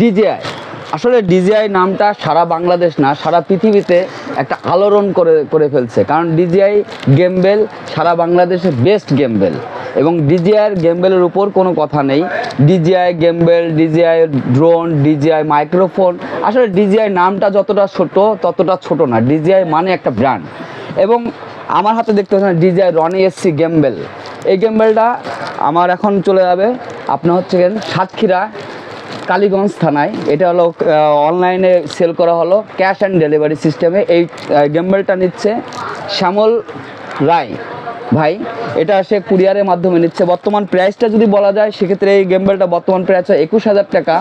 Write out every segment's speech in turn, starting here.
DJI আসলে DJI নামটা সারা বাংলাদেশ না সারা পৃথিবীতে একটা আলোড়ন করে করে ফেলছে কারণ ডিজিআই গেমবেল সারা বাংলাদেশের বেস্ট গেমবেল এবং ডিজিআইয়ের গেমবেলের উপর কোনো কথা নেই DJI gimbal DJI drone DJI microphone আসলে ডিজিআই নামটা যতটা ছোট ততটা ছোট না ডিজিআই মানে একটা ব্র্যান্ড এবং আমার হাতে দেখতে পাচ্ছেন ডিজিআই রনি এসসি গেমবেল এই গেমবেলটা আমার এখন চলে যাবে। আপনার হচ্ছে সাতক্ষীরা, কালীগঞ্জ থানায়। এটা হলো অনলাইনে সেল করা হলো ক্যাশ অ্যান্ড ডেলিভারি সিস্টেমে এই গেম্বেলটা নিচ্ছে শ্যামল রায়। ভাই, এটা সে কুরিয়ারের মাধ্যমে নিচ্ছে। বর্তমান প্রাইসটা যদি বলা যায়, সেক্ষেত্রে এই গেম্বেলটা বর্তমান প্রাইস হয় একুশ হাজার টাকা।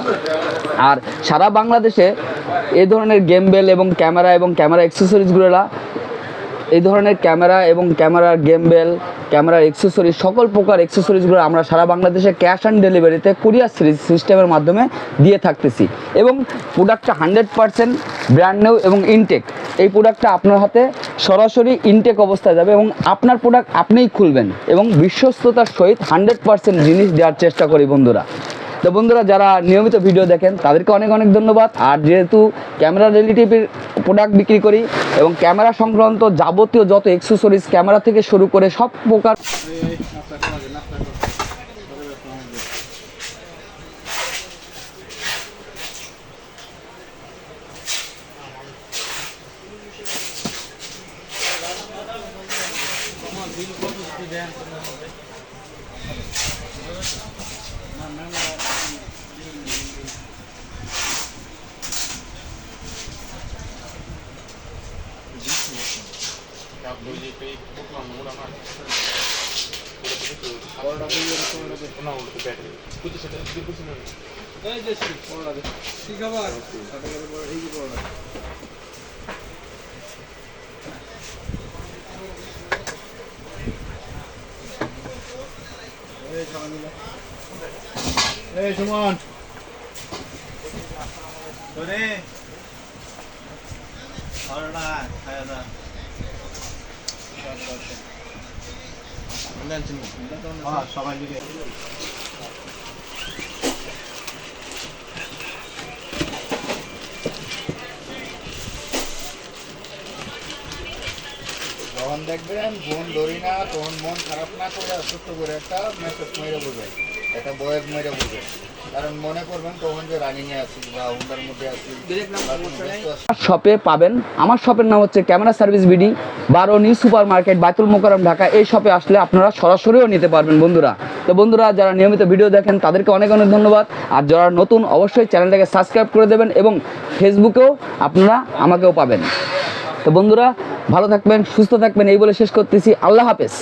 আর সারা বাংলাদেশে এই ধরনের গেমবেল এবং ক্যামেরা এবং ক্যামেরা অ্যাক্সেসরিজগুলোরা এই ধরনের ক্যামেরা এবং ক্যামেরার গেমবেল ক্যামেরার এক্সেসরিজ সকল প্রকার এক্সেসরিজগুলো আমরা সারা বাংলাদেশে ক্যাশ অন ডেলিভারিতে কুরিয়ার সিরিজ সিস্টেমের মাধ্যমে দিয়ে থাকতেছি। এবং প্রোডাক্টটা হান্ড্রেড পারসেন্ট ব্র্যান্ড নিউ এবং ইনটেক এই প্রোডাক্টটা আপনার হাতে সরাসরি ইনটেক অবস্থায় যাবে এবং আপনার প্রোডাক্ট আপনিই খুলবেন এবং বিশ্বস্ততার সহিত হান্ড্রেড পারসেন্ট জিনিস দেওয়ার চেষ্টা করি বন্ধুরা। তো বন্ধুরা, যারা নিয়মিত ভিডিও দেখেন, তাদেরকে অনেক অনেক ধন্যবাদ। আর যেহেতু ক্যামেরা রিলেটিভের প্রোডাক্ট বিক্রি করি এবং ক্যামেরা সংক্রান্ত যাবতীয় যত এক্সেসরিজ ক্যামেরা থেকে শুরু করে সব প্রকার এই সুমন। তোরে। অরডা খায়া দা হ্যাঁ সবাই মিলে যখন দেখবেন ফোন ধরি না তখন মন খারাপ না করে ছোট্ট করে একটা মেসেজ মেরে বলবেন একটা বয়েস মেরে বলবেন কারণ মনে করবেন তখন যে রানিংয়ে আছি বা হুন্ডার মধ্যে আছি বা কোনো ব্যস্ত আছি। শপে পাবেন। আমার শপের নাম হচ্ছে ক্যামেরা সার্ভিস বিডি বারো new super market Baitul Mukarram Dhaka. এই শপে আসলে আপনারা সরাসরিও নিতে পারবেন বন্ধুরা। তো বন্ধুরা যারা নিয়মিত ভিডিও দেখেন তাদেরকে অনেক অনেক ধন্যবাদ। আর যারা নতুন অবশ্যই চ্যানেলটাকে সাবস্ক্রাইব করে দেবেন এবং ফেসবুকেও আপনারা আমাকেও পাবেন। তো বন্ধুরা ভালো থাকবেন সুস্থ থাকবেন এই বলে শেষ করতেছি। আল্লাহ হাফেজ।